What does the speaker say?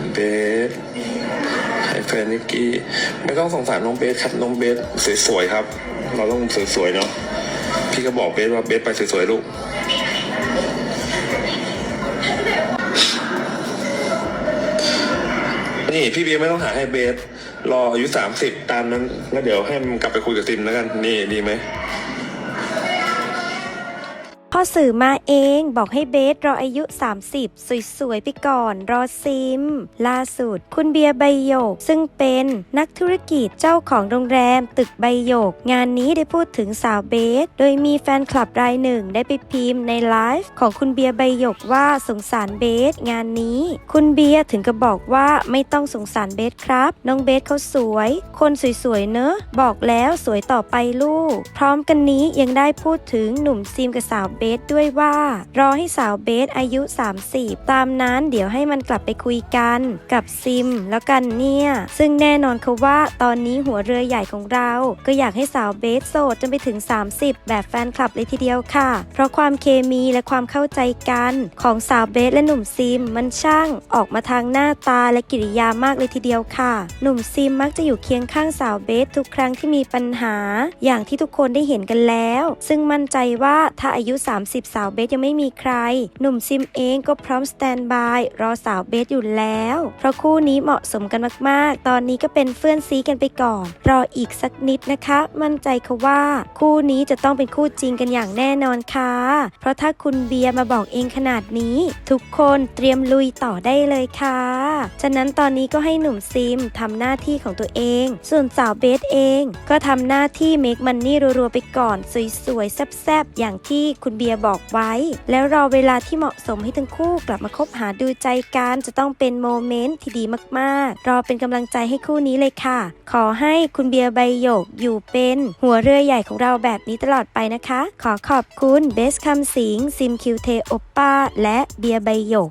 ารเบสให้แฟนนิกกี้ไม่ต้องสงสารน้องเบสครับน้องเบสสวยๆครับ เราต้องสวยๆเนาะพี่ก็บอกเบสว่าเบสไปสวยๆลูกนี่พี่เบียไม่ต้องหาให้เบสรออายุสามสิบตามนั้น แล้วเดี๋ยวให้มันกลับไปคุยกับซิมแล้วกัน นี่ดีไหม พ่อสื่อมาเองบอกให้เบสรออายุ 30 สวยๆ ไปก่อน รอซิม ล่าสุด คุณเบียร์ใบหยก ซึ่งเป็นนักธุรกิจเจ้าของโรงแรมตึกใบหยก งานนี้ได้พูดถึงสาวเบส โดยมีแฟนคลับรายหนึ่งได้ไปพิมพ์ในไลฟ์ของคุณเบียร์ใบหยกว่าสงสารเบส งานนี้ คุณเบียร์ถึงกับบอกว่าไม่ต้องสงสารเบสครับ น้องเบสเขาสวย คนสวยๆเนอะบอกแล้วสวยต่อไปลูก พร้อมกันนี้ยังได้พูดถึงหนุ่มซิมกับสาวเบสด้วยว่า รอให้สาวเบสอายุ 30 ตามนั้นเดี๋ยวให้มันกลับไปคุยกันกับซิมแล้วกันเนี่ย ซึ่งแน่นอนเขาว่าตอนนี้หัวเรือใหญ่ของเรา ก็อยากให้สาวเบสโสดจนไปถึง 30 แบบแฟนคลับเลยทีเดียวค่ะ เพราะความเคมีและความเข้าใจกันของสาวเบสและหนุ่มซิมมันช่างออกมาทางหน้าตาและกิริยามากเลยทีเดียวค่ะ หนุ่มซิมมักจะอยู่เคียงข้างสาวเบสทุกครั้งที่มีปัญหา อย่างที่ทุกคนได้เห็นกันแล้ว ซึ่งมั่นใจว่าถ้าอายุ30 สาวเบสยังไม่มีใคร หนุ่มซิมเองก็พร้อมสแตนบายรอสาวเบสอยู่แล้ว เพราะคู่นี้เหมาะสมกันมากๆ ตอนนี้ก็เป็นเพื่อนซีกันไปก่อน รออีกสักนิดนะคะ มั่นใจค่ะว่า คู่นี้จะต้องเป็นคู่จริงกันอย่างแน่นอนค่ะ เพราะถ้าคุณเบียร์มาบอกเองขนาดนี้ ทุกคนเตรียมลุยต่อได้เลยค่ะ ฉะนั้นตอนนี้ก็ให้หนุ่มซิมทำหน้าที่ของตัวเอง ส่วนสาวเบสเอง ก็ทำหน้าที่เมคมันนี่รัวๆไปก่อน สวยๆแซ่บๆอย่างที่คุณเบียบอกไว้ แล้วรอเวลาที่เหมาะสมให้ทั้งคู่กลับมาคบหาดูใจกันจะต้องเป็นโมเมนต์ที่ดีมากๆ รอเป็นกำลังใจให้คู่นี้เลยค่ะ ขอให้คุณเบียร์ใบหยกอยู่เป็นหัวเรือใหญ่ของเราแบบนี้ตลอดไปนะคะ ขอขอบคุณเบสคำสิงซิมคิวเทโอปป้าและเบียร์ใบหยก